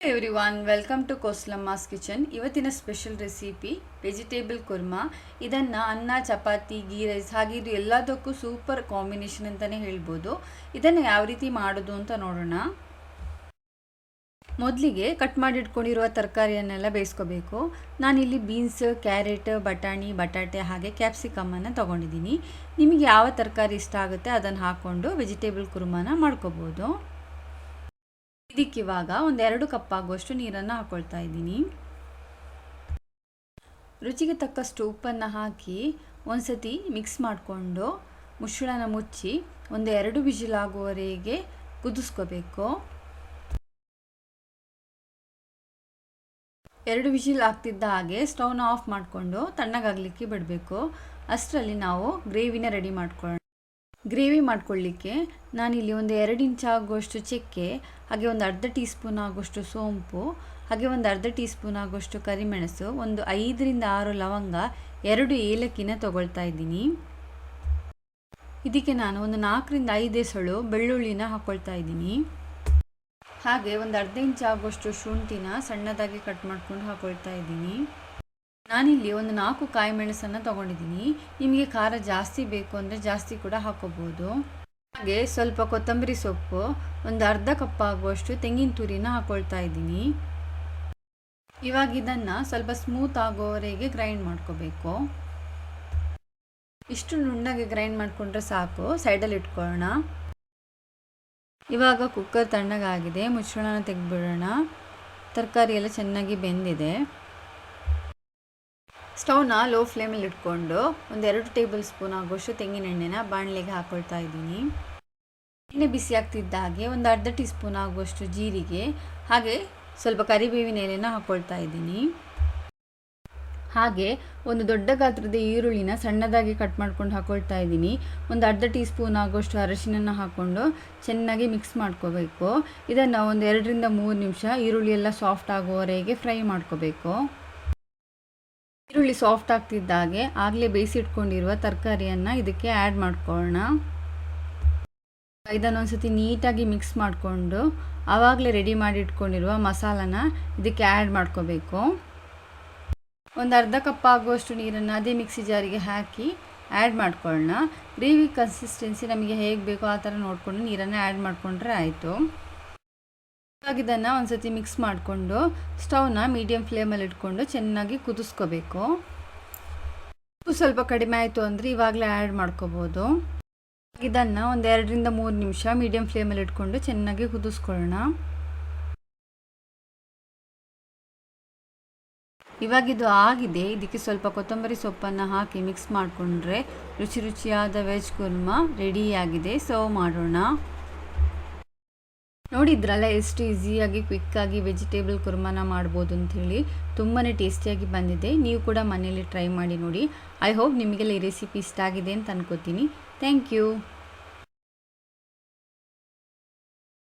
Every one welcome to ಕೋಸ್ಲಮ್ಮಾಸ್ kitchen ಇವತ್ತಿನ special recipe vegetable kurma ಇದನ್ನು ಅನ್ನ, ಚಪಾತಿ ಗೀ ರೈಸ್ ಹಾಗೆ ಇದು ಎಲ್ಲದಕ್ಕೂ ಸೂಪರ್ ಕಾಂಬಿನೇಷನ್ ಅಂತಲೇ ಹೇಳ್ಬೋದು. ಇದನ್ನು ಯಾವ ರೀತಿ ಮಾಡೋದು ಅಂತ ನೋಡೋಣ. ಮೊದಲಿಗೆ ಕಟ್ ಮಾಡಿಟ್ಕೊಂಡಿರುವ ತರಕಾರಿಯನ್ನೆಲ್ಲ ಬೇಯಿಸ್ಕೋಬೇಕು. ನಾನಿಲ್ಲಿ ಬೀನ್ಸ್ ಕ್ಯಾರೆಟ್ ಬಟಾಣಿ, ಬಟಾಟೆ ಹಾಗೆ ಕ್ಯಾಪ್ಸಿಕಮ್ಮನ್ನು ತೊಗೊಂಡಿದ್ದೀನಿ. ನಿಮಗೆ ಯಾವ ತರಕಾರಿ ಇಷ್ಟ ಆಗುತ್ತೆ ಅದನ್ನು ಹಾಕ್ಕೊಂಡು ವೆಜಿಟೇಬಲ್ ಕುರ್ಮಾನ ಮಾಡ್ಕೋಬೋದು. ಇದಕ್ಕಿವಾಗ ಒಂದೆರಡು ಕಪ್ ಆಗುವಷ್ಟು ನೀರನ್ನು ಹಾಕ್ಕೊಳ್ತಾ ಇದ್ದೀನಿ. ರುಚಿಗೆ ತಕ್ಕಷ್ಟು ಉಪ್ಪನ್ನು ಹಾಕಿ ಒಂದ್ಸತಿ ಮಿಕ್ಸ್ ಮಾಡಿಕೊಂಡು ಮುಚ್ಚಳನ ಮುಚ್ಚಿ ಒಂದು ಎರಡು ವಿಜಿಲ್ ಆಗುವವರೆಗೆ ಕುದಿಸ್ಕೋಬೇಕು. ಎರಡು ವಿಜಿಲ್ ಆಗ್ತಿದ್ದ ಹಾಗೆ ಸ್ಟವ್ನ ಆಫ್ ಮಾಡಿಕೊಂಡು ತಣ್ಣಗಾಗಲಿಕ್ಕೆ ಬಿಡಬೇಕು. ಅಷ್ಟರಲ್ಲಿ ನಾವು ಗ್ರೇವಿನ ರೆಡಿ ಮಾಡ್ಕೊಳ್ಳೋಣ. ಗ್ರೇವಿ ಮಾಡ್ಕೊಳ್ಳಿಕ್ಕೆ ನಾನಿಲ್ಲಿ ಒಂದು ಎರಡು ಇಂಚ್ ಆಗುವಷ್ಟು ಚಕ್ಕೆ, ಹಾಗೆ ಒಂದು ಅರ್ಧ ಟೀ ಸ್ಪೂನ್ ಆಗುವಷ್ಟು ಸೋಂಪು, ಹಾಗೆ ಒಂದು ಅರ್ಧ ಟೀ ಸ್ಪೂನ್ ಆಗುವಷ್ಟು ಕರಿಮೆಣಸು, ಒಂದು ಐದರಿಂದ ಆರು ಲವಂಗ, ಎರಡು ಏಲಕ್ಕಿನ ತೊಗೊಳ್ತಾ ಇದ್ದೀನಿ. ಇದಕ್ಕೆ ನಾನು ಒಂದು ನಾಲ್ಕರಿಂದ ಐದೇ ಸೊಳು ಬೆಳ್ಳುಳ್ಳಿನ ಹಾಕ್ಕೊಳ್ತಾ ಇದ್ದೀನಿ. ಹಾಗೆ ಒಂದು ಅರ್ಧ ಇಂಚ್ ಆಗುವಷ್ಟು ಶುಂಠಿನ ಸಣ್ಣದಾಗಿ ಕಟ್ ಮಾಡ್ಕೊಂಡು ಹಾಕ್ಕೊಳ್ತಾ ಇದ್ದೀನಿ. ನಾನಿಲ್ಲಿ ಒಂದು ನಾಲ್ಕು ಕಾಯಿ ಮೆಣಸನ್ನು ತೊಗೊಂಡಿದ್ದೀನಿ. ನಿಮಗೆ ಖಾರ ಜಾಸ್ತಿ ಬೇಕು ಅಂದರೆ ಜಾಸ್ತಿ ಕೂಡ ಹಾಕೋಬೋದು. ಹಾಗೆ ಸ್ವಲ್ಪ ಕೊತ್ತಂಬರಿ ಸೊಪ್ಪು, ಒಂದು ಅರ್ಧ ಕಪ್ ಆಗುವಷ್ಟು ತೆಂಗಿನ ತುರಿನ ಹಾಕ್ಕೊಳ್ತಾ ಇದ್ದೀನಿ. ಇವಾಗ ಇದನ್ನು ಸ್ವಲ್ಪ ಸ್ಮೂತ್ ಆಗೋವರೆಗೆ ಗ್ರೈಂಡ್ ಮಾಡ್ಕೋಬೇಕು. ಇಷ್ಟು ನುಣ್ಣಗೆ ಗ್ರೈಂಡ್ ಮಾಡಿಕೊಂಡ್ರೆ ಸಾಕು. ಸೈಡಲ್ಲಿ ಇಟ್ಕೊಳ್ಳೋಣ ಇವಾಗ ಕುಕ್ಕರ್ ತಣ್ಣಗಾಗಿದೆ. ಮುಚ್ಚಳನ ತೆಗೆದ್ಬಿಡೋಣ. ತರಕಾರಿ ಎಲ್ಲ ಚೆನ್ನಾಗಿ ಬೆಂದಿದೆ. ಸ್ಟವ್ನ ಲೋ ಫ್ಲೇಮಲ್ಲಿ ಇಟ್ಕೊಂಡು ಒಂದೆರಡು ಟೇಬಲ್ ಸ್ಪೂನ್ ಆಗುವಷ್ಟು ತೆಂಗಿನ ಎಣ್ಣೆನ ಬಾಣಲೆಗೆ ಹಾಕ್ಕೊಳ್ತಾ ಇದ್ದೀನಿ. ಎಣ್ಣೆ ಬಿಸಿ ಆಗ್ತಿದ್ದ ಹಾಗೆ ಒಂದು ಅರ್ಧ ಟೀ ಸ್ಪೂನ್ ಆಗುವಷ್ಟು ಜೀರಿಗೆ, ಹಾಗೆ ಸ್ವಲ್ಪ ಕರಿಬೇವಿನ ಎಲೆನ ಹಾಕ್ಕೊಳ್ತಾ ಇದ್ದೀನಿ. ಹಾಗೆ ಒಂದು ದೊಡ್ಡ ಗಾತ್ರದ ಈರುಳ್ಳಿನ ಸಣ್ಣದಾಗಿ ಕಟ್ ಮಾಡ್ಕೊಂಡು ಹಾಕ್ಕೊಳ್ತಾ ಇದ್ದೀನಿ. ಒಂದು ಅರ್ಧ ಟೀ ಸ್ಪೂನ್ ಆಗುವಷ್ಟು ಅರಶಿನ ಹಾಕ್ಕೊಂಡು ಚೆನ್ನಾಗಿ ಮಿಕ್ಸ್ ಮಾಡ್ಕೋಬೇಕು. ಇದನ್ನು ಒಂದು ಎರಡರಿಂದ ಮೂರು ನಿಮಿಷ ಈರುಳ್ಳಿ ಎಲ್ಲ ಸಾಫ್ಟ್ ಆಗುವವರೆಗೆ ಫ್ರೈ ಮಾಡ್ಕೋಬೇಕು. ಈರುಳ್ಳಿ ಸಾಫ್ಟ್ ಆಗ್ತಿದ್ದಾಗೆ ಆಗಲೇ ಬೇಯಿಸಿಟ್ಕೊಂಡಿರುವ ತರಕಾರಿಯನ್ನು ಇದಕ್ಕೆ ಆ್ಯಡ್ ಮಾಡ್ಕೊಳ್ಳೋಣ ಇದನ್ನು ಒಂದ್ಸತಿ ನೀಟಾಗಿ ಮಿಕ್ಸ್ ಮಾಡಿಕೊಂಡು, ಆವಾಗಲೇ ರೆಡಿ ಮಾಡಿ ಇಟ್ಕೊಂಡಿರುವ ಮಸಾಲನ ಇದಕ್ಕೆ ಆ್ಯಡ್ ಮಾಡ್ಕೋಬೇಕು. ಒಂದು ಅರ್ಧ ಕಪ್ ಆಗುವಷ್ಟು ನೀರನ್ನು ಅದೇ ಮಿಕ್ಸಿ ಜಾರಿಗೆ ಹಾಕಿ ಆ್ಯಡ್ ಮಾಡ್ಕೊಳ್ಳೋಣ ಗ್ರೇವಿ ಕನ್ಸಿಸ್ಟೆನ್ಸಿ ನಮಗೆ ಹೇಗೆ ಬೇಕೋ ಆ ಥರ ನೋಡಿಕೊಂಡು ನೀರನ್ನು ಆ್ಯಡ್ ಮಾಡಿಕೊಂಡ್ರೆ ಆಯಿತು. ಇದನ್ನು ಒಂದು ಸತಿ ಮಿಕ್ಸ್ ಮಾಡಿಕೊಂಡು ಸ್ಟವ್ನ ಮೀಡಿಯಮ್ ಫ್ಲೇಮಲ್ಲಿ ಇಟ್ಕೊಂಡು ಚೆನ್ನಾಗಿ ಕುದಿಸ್ಕೋಬೇಕು. ಉಪ್ಪು ಸ್ವಲ್ಪ ಕಡಿಮೆ ಆಯಿತು ಅಂದರೆ ಇವಾಗಲೇ ಆ್ಯಡ್ ಮಾಡ್ಕೋಬೋದು. ಇದನ್ನು ಒಂದು ಎರಡರಿಂದ ಮೂರು ನಿಮಿಷ ಮೀಡಿಯಮ್ ಫ್ಲೇಮಲ್ಲಿ ಇಟ್ಕೊಂಡು ಚೆನ್ನಾಗಿ ಕುದಿಸ್ಕೊಳ್ಳೋಣ. ಇವಾಗ ಇದು ಆಗಿದೆ. ಇದಕ್ಕೆ ಸ್ವಲ್ಪ ಕೊತ್ತಂಬರಿ ಸೊಪ್ಪನ್ನು ಹಾಕಿ ಮಿಕ್ಸ್ ಮಾಡಿಕೊಂಡ್ರೆ ರುಚಿ ರುಚಿಯಾದ ವೆಜ್ ಕುರ್ಮಾ ರೆಡಿಯಾಗಿದೆ ಸರ್ವ್ ಮಾಡೋಣ. ನೋಡಿದ್ರಲ್ಲ ಎಷ್ಟು ಈಸಿಯಾಗಿ, ಕ್ವಿಕ್ಕಾಗಿ ವೆಜಿಟೇಬಲ್ ಕುರ್ಮಾನ ಮಾಡ್ಬೋದು ಅಂಥೇಳಿ? ತುಂಬಾ ಟೇಸ್ಟಿಯಾಗಿ ಬಂದಿದೆ. ನೀವು ಕೂಡ ಮನೇಲಿ ಟ್ರೈ ಮಾಡಿ ನೋಡಿ. ಐ ಹೋಪ್ ನಿಮಗೆಲ್ಲ ಈ ರೆಸಿಪಿ ಇಷ್ಟ ಆಗಿದೆ ಅಂತ ಅನ್ಕೋತೀನಿ. Thank you.